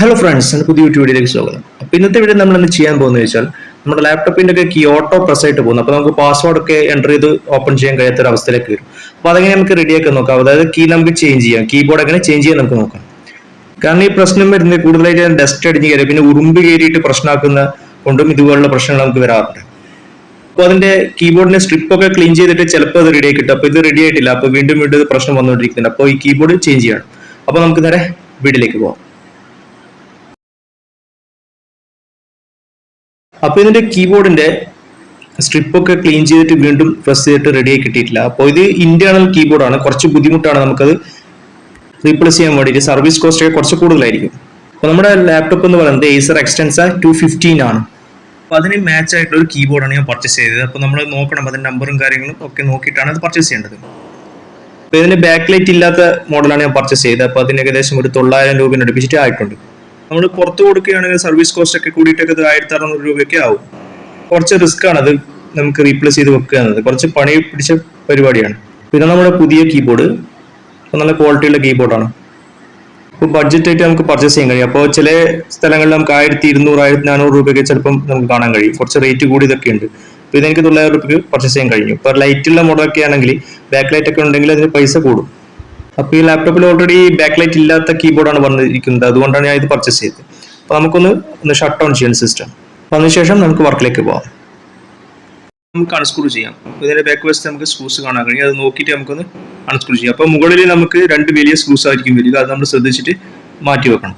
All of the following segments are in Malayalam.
ഹലോ ഫ്രണ്ട്സ് എന്റെ പുതിയ യൂട്യൂബ് വീഡിയോയിലേക്ക് സ്വാഗതം. അപ്പോൾ ഇന്നത്തെ വീഡിയോ നമ്മൾ എന്ത് ചെയ്യാൻ പോകുന്നത് വെച്ചാൽ നമ്മുടെ ലാപ്ടോപ്പിന്റെ ഒക്കെ കീ ഓട്ടോ പ്രസ് ആയിട്ട് പോകുന്നു. അപ്പോൾ നമുക്ക് പാസ്വേഡ് ഒക്കെ എന്റർ ചെയ്ത് ഓപ്പൺ ചെയ്യാൻ കഴിയാത്ത ഒരു അവസ്ഥയിലേക്ക് വരും. അപ്പോൾ അതെങ്ങനെ നമുക്ക് റെഡിയാക്കി നോക്കാം? അതായത് കീ നമുക്ക് ചേഞ്ച് ചെയ്യാം. കീബോർഡ് എങ്ങനെ ചേഞ്ച് ചെയ്യാൻ നമുക്ക് നോക്കാം. കാരണം ഈ പ്രശ്നം വരുന്നത് കൂടുതലായിട്ട് ഡസ്റ്റ് അടിഞ്ഞ് കയറി പിന്നെ ഉറുമ്പ് കയറിയിട്ട് പ്രശ്നമാക്കുന്ന കൊണ്ടും ഇതുപോലുള്ള പ്രശ്നങ്ങൾ നമുക്ക് വരാറുണ്ട്. അപ്പോൾ അതിന്റെ കീബോർഡിന്റെ സ്ട്രിപ്പ് ഒക്കെ ക്ലീൻ ചെയ്തിട്ട് ചിലപ്പോൾ അത് റെഡി ആയി അപ്പോൾ ഇത് റെഡി ആയിട്ടില്ല. അപ്പോൾ വീണ്ടും വീണ്ടും പ്രശ്നം വന്നുകൊണ്ടിരിക്കുന്നുണ്ട്. അപ്പോൾ ഈ കീബോർഡ് ചേഞ്ച് ചെയ്യണം. അപ്പോൾ നമുക്ക് നേരെ വീട്ടിലേക്ക് പോകാം അപ്പോൾ ഇതിന്റെ കീബോർഡിന്റെ സ്ട്രിപ്പ് ഒക്കെ ക്ലീൻ ചെയ്തിട്ട് വീണ്ടും പ്രസ് ചെയ്തിട്ട് റെഡി ആയി കിട്ടിയിട്ടില്ല. അപ്പോൾ ഇത് ഇന്റേണൽ കീബോർഡാണ് കുറച്ച് ബുദ്ധിമുട്ടാണ് നമുക്കത് റീപ്ലേസ് ചെയ്യാൻ വേണ്ടിയിട്ട്. സർവീസ് കോസ്റ്റ് ഒക്കെ കുറച്ച് കൂടുതലായിരിക്കും. അപ്പോൾ നമ്മുടെ ലാപ്ടോപ്പ് എന്ന് പറയുന്നത് ഏസർ എക്സ്റ്റൻസ ടു ഫിഫ്റ്റീൻ ആണ്. അപ്പോൾ അതിന് മാച്ച് ആയിട്ടുള്ള ഒരു കീബോർഡാണ് ഞാൻ പർച്ചേസ് ചെയ്തത്. അപ്പോൾ നമ്മൾ നോക്കണം അതിന്റെ നമ്പറും കാര്യങ്ങളും ഒക്കെ നോക്കിയിട്ടാണ് അത് പർച്ചേസ് ചെയ്യേണ്ടത്. അപ്പോൾ ഇതിന് ബാക്ക് ലൈറ്റ് ഇല്ലാത്ത മോഡലാണ് ഞാൻ പർച്ചേസ് ചെയ്തത്. അപ്പോൾ അതിന് ഏകദേശം ഒരു തൊള്ളായിരം രൂപ അടുപ്പിച്ചിട്ട് ആയിട്ടുണ്ട്. നമ്മൾ പുറത്ത് കൊടുക്കുകയാണെങ്കിൽ സർവീസ് കോസ്റ്റ് ഒക്കെ കൂടിയിട്ടൊക്കെ ഇത് ആയിരത്തി അറുന്നൂറ് രൂപയൊക്കെ ആവും. കുറച്ച് റിസ്ക് ആണ് അത് നമുക്ക് റീപ്ലേസ് ചെയ്ത് വെക്കുക എന്നത്. കുറച്ച് പണി പിടിച്ച പരിപാടിയാണ്. പിന്നെ നമ്മുടെ പുതിയ കീബോർഡ് നല്ല ക്വാളിറ്റിയുള്ള കീബോർഡാണ് അപ്പോൾ ബഡ്ജറ്റായിട്ട് നമുക്ക് പർച്ചേസ് ചെയ്യാൻ കഴിയും. അപ്പോൾ ചില സ്ഥലങ്ങളിൽ നമുക്ക് ആയിരത്തി ഇരുന്നൂറ് ആയിരത്തി നാനൂറ് രൂപയൊക്കെ ചിലപ്പം നമുക്ക് കാണാൻ കഴിയും. കുറച്ച് റേറ്റ് കൂടി ഇതൊക്കെ ഉണ്ട്. അപ്പോൾ ഇതെനിക്ക് തൊള്ളായിരം രൂപയ്ക്ക് പർച്ചേസ് ചെയ്യാൻ കഴിഞ്ഞു. ഇപ്പോൾ ലൈറ്റുള്ള മോഡലൊക്കെ ആണെങ്കിൽ ബാക്ക് ലൈറ്റ് ഒക്കെ ഉണ്ടെങ്കിൽ അതിന് പൈസ കൂടും. അപ്പോൾ ഈ ലാപ്ടോപ്പിൽ ഓൾറെഡി ബാക്ക് ലൈറ്റ് ഇല്ലാത്ത കീബോർഡാണ് വന്നിരിക്കുന്നത്. അതുകൊണ്ടാണ് ഞാൻ ഇത് പർച്ചേസ് ചെയ്തത്. അപ്പോൾ നമുക്കൊന്ന് ഒന്ന് ഷട്ട് ഡൗൺ ചെയ്യണം സിസ്റ്റം അപ്പോൾ അതിനുശേഷം നമുക്ക് വർക്കിലേക്ക് പോകാം നമുക്ക് അൺസ്ക്രൂ ചെയ്യാം. ഇതിന്റെ ബാക്ക് വശത്ത് നമുക്ക് സ്ക്രൂസ് കാണാൻ കഴിയും. അത് നോക്കിയിട്ട് നമുക്കൊന്ന് അൺസ്ക്രൂ ചെയ്യാം. അപ്പോൾ മുകളിൽ നമുക്ക് രണ്ട് വലിയ സ്ക്രൂസ് ആയിരിക്കും വരിക. അത് നമ്മൾ ശ്രദ്ധിച്ചിട്ട് മാറ്റി വെക്കണം.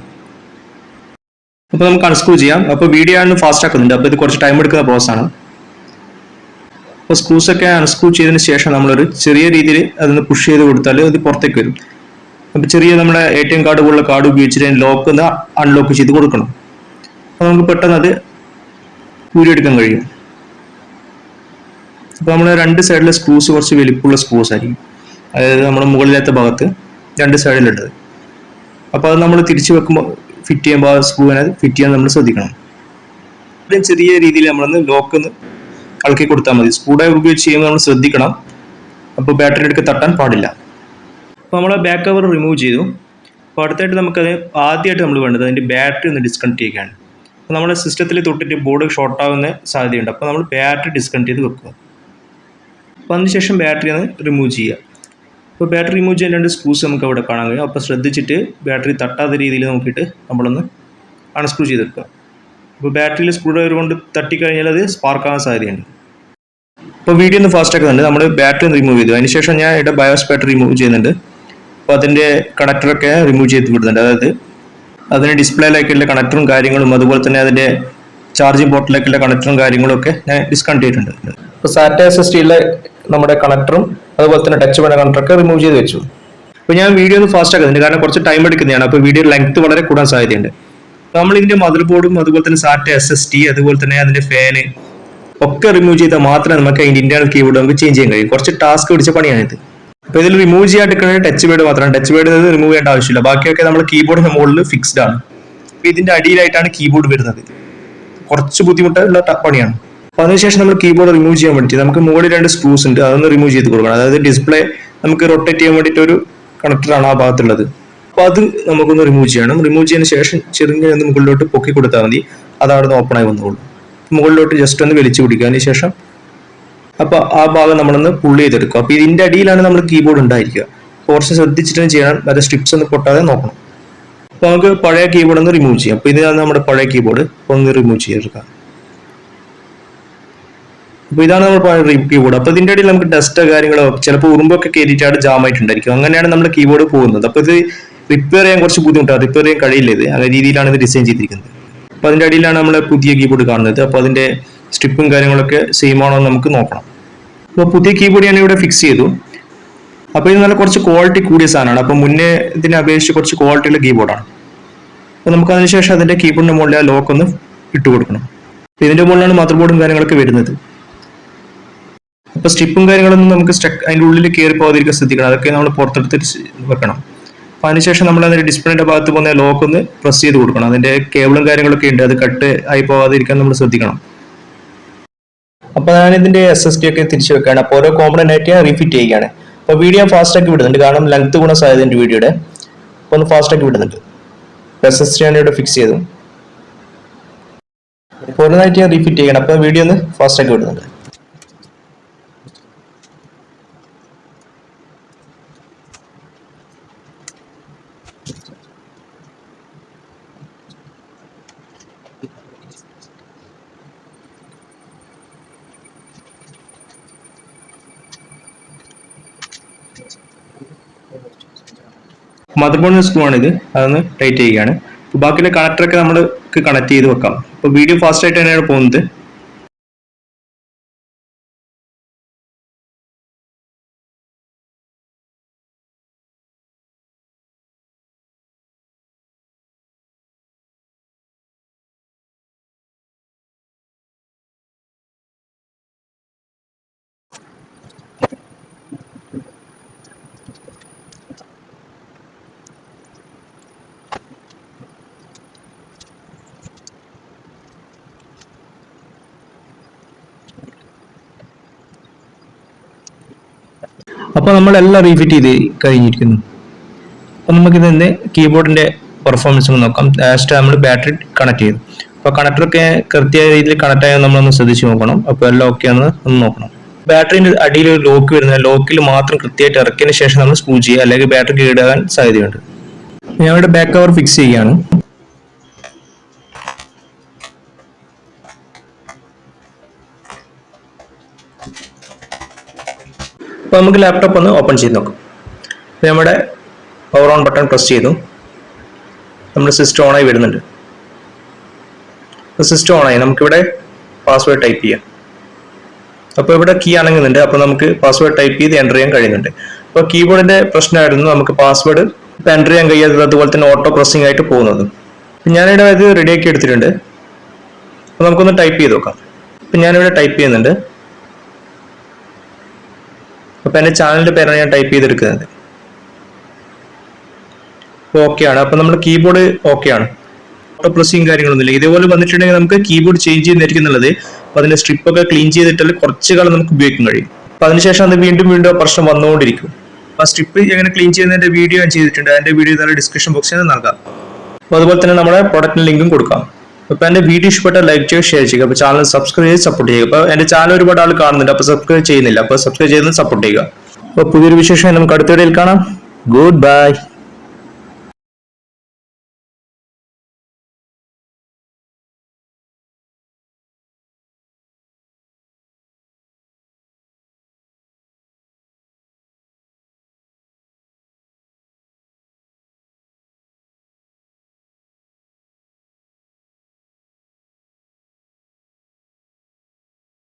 അപ്പോൾ നമുക്ക് അൺസ്ക്രൂ ചെയ്യാം. അപ്പോൾ വീഡിയോ ആണ് ഫാസ്റ്റ് ആക്കുന്നുണ്ട്. അപ്പോൾ ഇത് കുറച്ച് ടൈം എടുക്കുന്ന പ്രോസസ് ആണ്. അപ്പോൾ സ്ക്രൂസ് ഒക്കെ അൺസ്ക്രൂ ചെയ്തതിന് ശേഷം നമ്മളൊരു ചെറിയ രീതിയിൽ അതൊന്ന് പുഷ് ചെയ്ത് കൊടുത്താൽ അത് പുറത്തേക്ക് വരും. അപ്പോൾ ചെറിയ നമ്മുടെ എ ടി എം കാർഡ് പോലുള്ള കാർഡ് ഉപയോഗിച്ചിട്ട് ലോക്ക് ഒന്ന് അൺലോക്ക് ചെയ്ത് കൊടുക്കണം. അപ്പോൾ നമുക്ക് പെട്ടെന്ന് അത് ഊരിയെടുക്കാൻ കഴിയും. അപ്പോൾ നമ്മൾ രണ്ട് സൈഡിലെ സ്ക്രൂസ് കുറച്ച് വലിപ്പമുള്ള സ്ക്രൂസ് ആയിരിക്കും. അതായത് നമ്മുടെ മുകളിലത്തെ ഭാഗത്ത് രണ്ട് സൈഡിലുള്ളത് അപ്പോൾ അത് നമ്മൾ തിരിച്ചു വെക്കുമ്പോൾ ഫിറ്റ് ചെയ്യുമ്പോൾ ആ സ്ക്രൂവിനെ ഫിറ്റ് ചെയ്യാൻ നമ്മൾ ശ്രദ്ധിക്കണം. ചെറിയ രീതിയിൽ നമ്മളൊന്ന് ലോക്ക് ഇളക്കി കൊടുത്താൽ മതി. സ്ക്രൂ ഡ്രൈവർ ഉപയോഗിച്ച് ചെയ്യുമ്പോൾ നമ്മൾ ശ്രദ്ധിക്കണം. അപ്പോൾ ബാറ്ററി എടുക്ക് തട്ടാൻ പാടില്ല. അപ്പോൾ നമ്മൾ ബാക്ക് കവർ റിമൂവ് ചെയ്തു. അപ്പോൾ അടുത്തായിട്ട് നമുക്കത് ആദ്യമായിട്ട് നമ്മൾ വേണ്ടത് അതിന്റെ ബാറ്ററി ഒന്ന് ഡിസ്കണക്ട് ചെയ്യുകയാണ്. അപ്പോൾ നമ്മുടെ സിസ്റ്റത്തിൽ തൊട്ടിട്ട് ബോർഡ് ഷോർട്ട് ആവുന്ന സാധ്യതയുണ്ട്. അപ്പോൾ നമ്മൾ ബാറ്ററി ഡിസ്കണക്ട് ചെയ്ത് വെക്കുക. അപ്പോൾ അതിനുശേഷം ബാറ്ററി ഒന്ന് റിമൂവ് ചെയ്യുക. അപ്പോൾ ബാറ്ററി റിമൂവ് ചെയ്യാൻ രണ്ട് സ്ക്രൂസ് നമുക്ക് അവിടെ കാണാൻ കഴിയും. അപ്പോൾ ശ്രദ്ധിച്ചിട്ട് ബാറ്ററി തട്ടാത്ത രീതിയിൽ നോക്കിയിട്ട് നമ്മളൊന്ന് അൺസ്ക്രൂ ചെയ്തെടുക്കുക അപ്പോൾ ബാറ്ററിയിൽ സ്ക്രൂ ഡ്രൈവർ കൊണ്ട് തട്ടിക്കഴിഞ്ഞാൽ അത് സ്പാർക്ക് ആവാൻ സാധ്യതയുണ്ട്. അപ്പോൾ വീഡിയോ ഒന്ന് ഫാസ്റ്റ് ആക്കുന്നുണ്ട്. നമ്മൾ ബാറ്ററി ഒന്ന് റിമൂവ് ചെയ്തു. അതിനുശേഷം ഞാൻ ഇവിടെ ബയോസ് ബാറ്ററി റിമൂവ് ചെയ്യുന്നുണ്ട്. അപ്പോൾ അതിന്റെ കണക്ടറൊക്കെ റിമൂവ് ചെയ്ത് വിടുന്നുണ്ട്. അതായത് അതിന് ഡിസ്പ്ലേയിലേക്കുള്ള കണക്ടറും കാര്യങ്ങളും അതുപോലെ തന്നെ അതിന്റെ ചാർജിങ് ബോട്ടിലേക്കുള്ള കണക്ടറും കാര്യങ്ങളും ഒക്കെ ഞാൻ ഡിസ്കണക്ട് ചെയ്തിട്ടുണ്ട്. അപ്പോൾ സാറ്റ എസ് എസ് ടിയിലെ നമ്മുടെ കണക്ടറും അതുപോലെ തന്നെ ടച്ച് വേണ്ട കണക്ടറൊക്കെ റിമൂവ് ചെയ്ത് വെച്ചു. അപ്പോൾ ഞാൻ വീഡിയോ ഒന്ന് ഫാസ്റ്റ് ആക്കുന്നുണ്ട്. കാരണം കുറച്ച് ടൈം എടുക്കുന്നതാണ്. അപ്പോൾ വീഡിയോ ലെങ്ത് വളരെ കൂടാൻ സാധ്യതയുണ്ട്. നമ്മൾ ഇതിന്റെ മദർ ബോർഡും അതുപോലെ തന്നെ സാറ്റ എസ് എസ് ടി അതുപോലെ തന്നെ അതിന്റെ ഫാന് ഒക്കെ റിമൂവ് ചെയ്താൽ മാത്രമേ നമുക്ക് അതിന്റെ ഇന്റേണൽ കീബോർഡ് നമുക്ക് ചേഞ്ച് ചെയ്യാൻ കഴിയും. കുറച്ച് ടാസ്ക് പിടിച്ച പണിയാണിത്. അപ്പോൾ ഇതിൽ റിമൂവ് ചെയ്യാൻ എടുക്കുന്നത് ടച്ച് പേഡ് മാത്രമാണ്. ടച്ച് പേഡ് റിമൂവ് ചെയ്യേണ്ട ആവശ്യമില്ല. ബാക്കിയൊക്കെ നമ്മൾ കീബോർഡിന്റെ മുകളിൽ ഫിക്സ്ഡ് ആണ്. അപ്പോൾ ഇതിന്റെ അടിയിലായിട്ടാണ് കീബോർഡ് വരുന്നത്. കുറച്ച് ബുദ്ധിമുട്ടുള്ള പണിയാണ്. അപ്പോൾ അതിനുശേഷം നമ്മൾ കീബോർഡ് റിമൂവ് ചെയ്യാൻ വേണ്ടി നമുക്ക് മുകളിൽ രണ്ട് സ്ക്രൂസ് ഉണ്ട്. അതൊന്ന് റിമൂവ് ചെയ്ത് കൊടുക്കണം. അതായത് ഡിസ്പ്ലേ നമുക്ക് റൊട്ടേറ്റ് ചെയ്യാൻ വേണ്ടിയിട്ട് ഒരു കണക്ടറാണ് ആ ഭാഗത്തുള്ളത്. അപ്പോൾ അത് നമുക്കൊന്ന് റിമൂവ് ചെയ്യണം. റിമൂവ് ചെയ്യുന്ന ശേഷം ചെറുങ്ങനെ ഒന്ന് മുകളിലോട്ട് പൊക്കി കൊടുത്താൽ മതി. അതവിടെ ഓപ്പൺ ആയി വന്നോളൂ. മുകളിലോട്ട് ജസ്റ്റ് ഒന്ന് വലിച്ചു പിടിക്കുക അതിന് ശേഷം അപ്പോൾ ആ ഭാഗം നമ്മളൊന്ന് പുള്ളി ചെയ്തെടുക്കുക അപ്പോൾ ഇതിന്റെ അടിയിലാണ് നമ്മൾ കീബോർഡ് ഉണ്ടായിരിക്കുക. കുറച്ച് ശ്രദ്ധിച്ചിട്ട് ചെയ്യണം. അത് സ്ട്രിപ്സ് ഒന്ന് പൊട്ടാതെ നോക്കണം. അപ്പോൾ നമുക്ക് പഴയ കീബോർഡ് ഒന്ന് റിമൂവ് ചെയ്യാം. അപ്പോൾ ഇതാണ് നമ്മുടെ പഴയ കീബോർഡ് ഒന്ന് റിമൂവ് ചെയ്തെടുക്കാം. അപ്പോൾ ഇതാണ് നമ്മൾ പഴയ കീബോർഡ് അപ്പോൾ ഇതിന്റെ ഇടയിൽ നമുക്ക് ഡസ്റ്റോ കാര്യങ്ങളോ ചിലപ്പോൾ ഉറുമ്പൊക്കെ കയറ്റിയിട്ടാണ് ജാം ആയിട്ടുണ്ടായിരിക്കും. അങ്ങനെയാണ് നമ്മുടെ കീബോർഡ് പോകുന്നത്. അപ്പോൾ ഇത് റിപ്പയർ ചെയ്യാൻ കുറച്ച് ബുദ്ധിമുട്ടാണ് റിപ്പയർ ചെയ്യാൻ കഴിയില്ല ഇത്. ആ രീതിയിലാണ് ഇത് ഡിസൈൻ ചെയ്തിരിക്കുന്നത്. അപ്പോൾ അതിന്റെ അടിയിലാണ് നമ്മൾ പുതിയ കീബോർഡ് കാണുന്നത്. അപ്പോൾ അതിന്റെ സ്ട്രിപ്പും കാര്യങ്ങളൊക്കെ സെയിം ആണോ എന്ന് നമുക്ക് നോക്കണം. അപ്പോൾ പുതിയ കീബോർഡ് ഞാൻ ഇവിടെ ഫിക്സ് ചെയ്തു. അപ്പോൾ ഇത് നല്ല കുറച്ച് ക്വാളിറ്റി കൂടിയ സാധനമാണ്. അപ്പോൾ മുന്നേ ഇതിനെ അപേക്ഷിച്ച് കുറച്ച് ക്വാളിറ്റിയുള്ള കീബോർഡാണ് അപ്പോൾ നമുക്ക് അതിനുശേഷം അതിന്റെ കീബോർഡിന്റെ മുകളിൽ ആ ലോക്ക് ഒന്ന് ഇട്ട് കൊടുക്കണം. അപ്പോൾ ഇതിന്റെ മുകളിലാണ് മദർ ബോർഡും കാര്യങ്ങളൊക്കെ വരുന്നത്. അപ്പോൾ സ്ട്രിപ്പും കാര്യങ്ങളൊന്നും നമുക്ക് സ്റ്റക്ക് അതിന്റെ ഉള്ളിൽ കയറി പോകാതിരിക്കാൻ ശ്രദ്ധിക്കണം. അതൊക്കെ നമ്മൾ പുറത്തെടുത്ത് വെക്കണം. അതിനുശേഷം നമ്മൾ അതിന്റെ ഡിസ്പ്ലേന്റെ ഭാഗത്ത് പോകുന്ന ലോക്ക് ഒന്ന് പ്രസ് ചെയ്ത് കൊടുക്കണം. അതിന്റെ കേബിളും കാര്യങ്ങളൊക്കെ ഉണ്ട്. അത് കട്ട് ആയി പോവാതിരിക്കാൻ നമ്മൾ ശ്രദ്ധിക്കണം. അപ്പോൾ ഞാൻ ഇതിന്റെ എസ് എസ് ടി ഒക്കെ തിരിച്ചു വെക്കുകയാണ് അപ്പോൾ ഓരോ കോമ്പണന്റ് ആയിട്ട് ഞാൻ റീഫിറ്റ് ചെയ്യുകയാണ്. അപ്പോൾ വീഡിയോ ഫാസ്റ്റ് ആക്കി വിടുന്നുണ്ട്. കാരണം ലെങ്ത് ഗുണ സാധ്യതയുണ്ട് വീഡിയോയുടെ അപ്പോൾ ഒന്ന് ഫാസ്റ്റ് ആക്കി വിടുന്നുണ്ട്. എസ് എസ് ഞാൻ ഇവിടെ ഫിക്സ് ചെയ്തു ഇപ്പോൾ ഒന്നായിട്ട് ഞാൻ റീഫിറ്റ് ചെയ്യണം. അപ്പോൾ വീഡിയോ ഒന്ന് ഫാസ്റ്റ് ആക്കി വിടുന്നുണ്ട്. മദർ ബോർഡിന്റെ സ്ക്രൂ ആണ് ഇത് അതൊന്ന് ടൈറ്റ് ചെയ്യുകയാണ്. ബാക്കിയുള്ള കണക്ടറൊക്കെ നമ്മൾ കണക്ട് ചെയ്ത് വെക്കാം. അപ്പൊ വീഡിയോ ഫാസ്റ്റ് ആയിട്ട് തന്നെയാണ് പോകുന്നത്. അപ്പൊ നമ്മളെല്ലാം റീഫിറ്റ് ചെയ്ത് കഴിഞ്ഞിരിക്കുന്നു. അപ്പൊ നമുക്ക് ഇതിന്റെ കീബോർഡിന്റെ പെർഫോമൻസ് നോക്കാം. ലാസ്റ്റ് നമ്മൾ ബാറ്ററി കണക്ട് ചെയ്തു. അപ്പൊ കണക്ടറൊക്കെ കൃത്യമായ രീതിയിൽ കണക്ട് ആയാൽ നമ്മളൊന്ന് ശ്രദ്ധിച്ച് നോക്കണം. അപ്പൊ എല്ലാം ഓക്കെ ആണെന്ന് ഒന്ന് നോക്കണം. ബാറ്ററിന്റെ അടിയിൽ ഒരു ലോക്ക് വരുന്ന ലോക്കിൽ മാത്രം കൃത്യമായിട്ട് ഇറക്കിയതിന് ശേഷം നമ്മൾ സ്ക്രൂ ചെയ്യുക. അല്ലെങ്കിൽ ബാറ്ററി കേടാകാൻ സാധ്യതയുണ്ട്. ഞാൻ ഇവിടെ ബാക്ക് കവർ ഫിക്സ് ചെയ്യുകയാണ്. അപ്പോൾ നമുക്ക് ലാപ്ടോപ്പ് ഒന്ന് ഓപ്പൺ ചെയ്ത് നോക്കാം. നമ്മുടെ പവർ ഓൺ ബട്ടൺ പ്രസ് ചെയ്തു. നമ്മുടെ സിസ്റ്റം ഓണായി വരുന്നുണ്ട്. സിസ്റ്റം ഓണായി നമുക്കിവിടെ പാസ്വേഡ് ടൈപ്പ് ചെയ്യാം. അപ്പോൾ ഇവിടെ കീ അണങ്ങുന്നുണ്ട് അപ്പോൾ നമുക്ക് പാസ്വേഡ് ടൈപ്പ് ചെയ്ത് എന്റർ ചെയ്യാൻ കഴിയുന്നുണ്ട്. അപ്പോൾ കീബോർഡിന്റെ പ്രശ്നമായിരുന്നു നമുക്ക് പാസ്വേഡ് ഇപ്പോൾ എന്റർ ചെയ്യാൻ കഴിയാത്തത് അതുപോലെ തന്നെ ഓട്ടോ പ്രസ്സിംഗ് ആയിട്ട് പോകുന്നത്. ഞാനിവിടെ ഇത് റെഡിയാക്കി എടുത്തിട്ടുണ്ട്. അപ്പോൾ നമുക്കൊന്ന് ടൈപ്പ് ചെയ്ത് നോക്കാം. അപ്പം ഞാനിവിടെ ടൈപ്പ് ചെയ്യുന്നുണ്ട്. അപ്പൊ എന്റെ ചാനലിന്റെ പേരാണ് ഞാൻ ടൈപ്പ് ചെയ്തെടുക്കുന്നത്. ഓക്കെ ആണ്. അപ്പൊ നമ്മുടെ കീബോർഡ് ഓക്കെ ആണ്. ഓട്ടോ പ്രസ്സിങ് കാര്യങ്ങളൊന്നുമില്ല. ഇതേപോലെ വന്നിട്ടുണ്ടെങ്കിൽ നമുക്ക് കീബോർഡ് ചേഞ്ച് ചെയ്യുന്നതായിരിക്കും നല്ലത്. അപ്പൊ അതിന്റെ സ്ട്രിപ്പ് ഒക്കെ ക്ലീൻ ചെയ്തിട്ടാൽ കുറച്ച് കാലം നമുക്ക് ഉപയോഗിക്കാൻ കഴിയും. അപ്പൊ അതിനുശേഷം അത് വീണ്ടും വീണ്ടും പ്രശ്നം വന്നുകൊണ്ടിരിക്കും. ആ സ്ട്രിപ്പ് എങ്ങനെ ക്ലീൻ ചെയ്യുന്നതിന്റെ വീഡിയോ ഞാൻ ചെയ്തിട്ടുണ്ട്. അതിന്റെ വീഡിയോ താഴെ ഡിസ്ക്രിപ്ഷൻ ബോക്സിൽ നൽകാം. അപ്പൊ അതുപോലെ തന്നെ നമ്മുടെ പ്രൊഡക്റ്റിന് ലിങ്കും കൊടുക്കാം. അപ്പൊ എന്റെ വീഡിയോ ഇഷ്ടപ്പെട്ട ലൈക്ക് ചെയ്യുക ഷെയർ ചെയ്യുക. അപ്പൊ ചാനൽ സബ്സ്ക്രൈബ് ചെയ്ത് സപ്പോർട്ട് ചെയ്യുക. അപ്പൊ എന്റെ ചാനൽ ഒരുപാട് ആൾ കാണുന്നുണ്ട്. അപ്പൊ സബ്സ്ക്രൈബ് ചെയ്യുന്നില്ല. അപ്പൊ സബ്സ്ക്രൈബ് ചെയ്ത് സപ്പോർട്ട് ചെയ്യുക. അപ്പൊ പുതിയൊരു വിശേഷം നമുക്ക് അടുത്ത കാണാം. Good bye